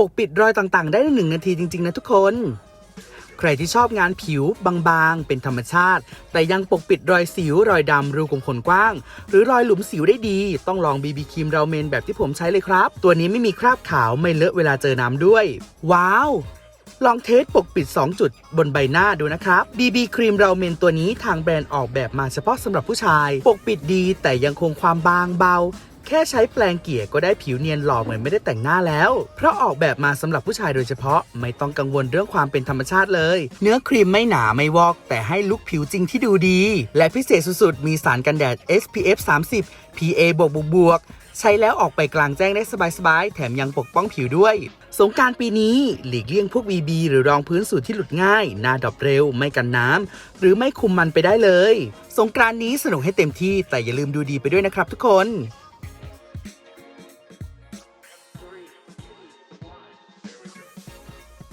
ปกปิดรอยต่างๆ ได้ในหนึ่งนาทีจริง ๆ นะทุกคน ใครที่ชอบงานผิวบางๆ เป็นธรรมชาติ แต่ยังปกปิดรอยสิว รอยดำรูขุมขนกว้าง หรือรอยหลุมสิวได้ดี ต้องลองบีบีครีมเราเมนแบบที่ผมใช้เลยครับ ตัวนี้ไม่มีคราบขาวไม่เลอะเวลาเจอน้ำด้วย ว้าวลองเทสปกปิด 2 จุดบนใบหน้าดูนะครับ BB ครีมเราเมนตัวนี้ทางแบรนด์ออกแบบมาเฉพาะสำหรับผู้ชาย ปกปิดดีแต่ยังคงความบางเบา แค่ใช้แปรงเกลี่ยก็ได้ผิวเนียนหล่อเหมือนไม่ได้แต่งหน้าแล้ว เพราะออกแบบมาสำหรับผู้ชายโดยเฉพาะไม่ต้องกังวลเรื่องความเป็นธรรมชาติเลย เนื้อครีมไม่หนาไม่วอก แต่ให้ลุคผิวจริงที่ดูดี และพิเศษสุดๆ มีสารกันแดด SPF 30 PA บวกบวกบวกใช้แล้วออกไปกลางแจ้งได้สบายๆ แถมยังปกป้องผิวด้วย สงกรารปีนี้หลีกเลี่ยงพวก BB หรือรองพื้นสูตรที่หลุดง่าย หน้าดรอปเร็ว ไม่กันน้ำ หรือไม่คุมมันไปได้เลย สงกรานต์นี้สนุกให้เต็มที่แต่อย่าลืมดูดีไปด้วยนะครับทุกคน